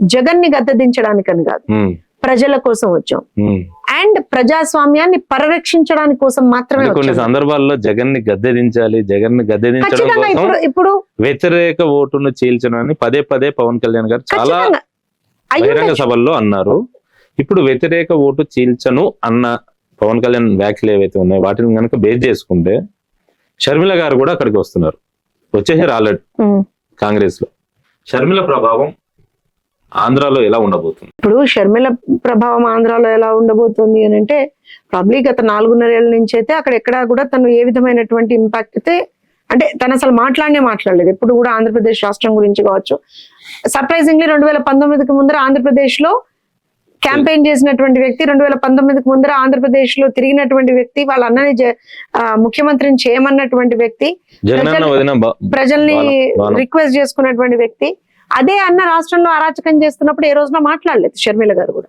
జగన్ని గద్దెదించడానికని కాదు. ప్రజల కోసం వచ్చాం. అండ్ ప్రజాస్వామ్యాన్ని పరిరక్షించడానికి కోసం మాత్రమే కొన్ని సందర్భాల్లో జగన్ని గద్దెదించాలి జగన్ని గద్దెదించడం ఇప్పుడు వ్యతిరేక ఓటును చీల్చడం అని పదే పదే పవన్ కళ్యాణ్ గారు చాలా బహిరంగ. సభల్లో అన్నారు. ఇప్పుడు వ్యతిరేక ఓటు చీల్చను అన్న పవన్ కళ్యాణ్ వ్యాఖ్యలు ఏవైతే ఉన్నాయో వాటిని కనుక బేస్ చేసుకుంటే షర్మిల గారు కూడా అక్కడికి వస్తున్నారు. వచ్చేసారు ఆల్రెడీ. కాంగ్రెస్లో షర్మిల ప్రభావం ఆంధ్రాలో ఎలా ఉండబోతుంది ఇప్పుడు షర్మిల ప్రభావం ఆంధ్రాలో ఎలా ఉండబోతుంది అని అంటే ప్రాబ్లీ గత నాలుగున్నర ఏళ్ళ నుంచి అయితే అక్కడ ఎక్కడా కూడా తను ఏ విధమైనటువంటి ఇంపాక్ట్ అయితే అంటే తను అసలు మాట్లాడనే మాట్లాడలేదు ఎప్పుడు కూడా ఆంధ్రప్రదేశ్ రాష్ట్రం గురించి కావచ్చు సర్ప్రైజింగ్లీ రెండు వేల పంతొమ్మిదికి ముందర ఆంధ్రప్రదేశ్లో క్యాంపెయిన్ చేసినటువంటి వ్యక్తి రెండు వేల పంతొమ్మిదికి ముందర ఆంధ్రప్రదేశ్లో తిరిగినటువంటి వ్యక్తి వాళ్ళ అన్నని ముఖ్యమంత్రిని చేయమన్నటువంటి వ్యక్తి ప్రజల్ని. రిక్వెస్ట్ చేసుకున్నటువంటి వ్యక్తి అదే అన్న రాష్ట్రంలో అరాచకం చేస్తున్నప్పుడు ఏ రోజున మాట్లాడలేదు షర్మిల గారు కూడా.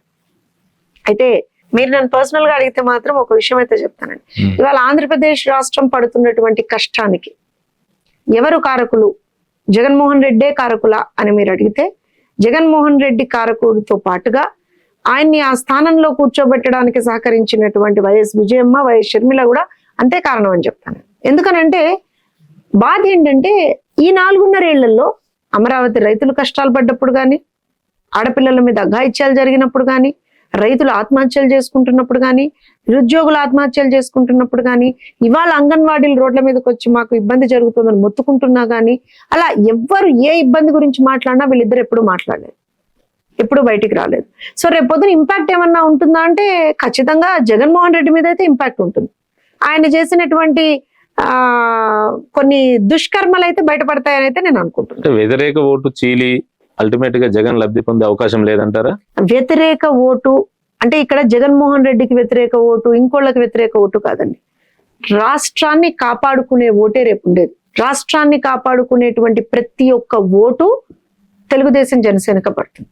అయితే మీరు నన్ను పర్సనల్గా అడిగితే మాత్రం ఒక విషయం అయితే చెప్తానండి. ఇవాళ ఆంధ్రప్రదేశ్ రాష్ట్రం పడుతున్నటువంటి కష్టానికి ఎవరు కారకులు? జగన్మోహన్ రెడ్డే కారకులా అని మీరు అడిగితే జగన్మోహన్ రెడ్డి కారకుడితో పాటుగా ఆయన్ని ఆ స్థానంలో కూర్చోబెట్టడానికి సహకరించినటువంటి వైఎస్ విజయమ్మ వైఎస్ షర్మిల కూడా అంతే కారణం అని చెప్తాను. ఎందుకనంటే బాధ ఏంటంటే ఈ నాలుగున్నరేళ్ళలో అమరావతి రైతులు కష్టాలు పడ్డప్పుడు కానీ ఆడపిల్లల మీద అఘాయిత్యాలు జరిగినప్పుడు కానీ రైతులు ఆత్మహత్యలు చేసుకుంటున్నప్పుడు కానీ నిరుద్యోగులు ఆత్మహత్యలు చేసుకుంటున్నప్పుడు కానీ ఇవాళ అంగన్వాడీలు రోడ్ల మీదకి వచ్చి మాకు ఇబ్బంది జరుగుతుందని మొత్తుకుంటున్నా కానీ అలా ఎవ్వరు ఏ ఇబ్బంది గురించి మాట్లాడినా వీళ్ళిద్దరు ఎప్పుడు మాట్లాడలేదు. ఎప్పుడు బయటికి రాలేదు. సో రేపు పొద్దున ఇంపాక్ట్ ఏమన్నా ఉంటుందా అంటే ఖచ్చితంగా జగన్మోహన్ రెడ్డి మీద అయితే ఇంపాక్ట్ ఉంటుంది. ఆయన చేసినటువంటి కొన్ని దుష్కర్మలు అయితే బయటపడతాయని అయితే నేను అనుకుంటున్నాను వ్యతిరేక ఓటు చీలి అల్టిమేట్గా జగన్ లబ్ధి పొందే అవకాశం లేదంటారా? వ్యతిరేక ఓటు అంటే ఇక్కడ జగన్మోహన్ రెడ్డికి వ్యతిరేక ఓటు ఇంకోళ్ళకి వ్యతిరేక ఓటు కాదండి. రాష్ట్రాన్ని కాపాడుకునే ఓటే రేపు ఉండేది. రాష్ట్రాన్ని కాపాడుకునేటువంటి ప్రతి ఒక్క ఓటు తెలుగుదేశం జనసేనక పడుతుంది.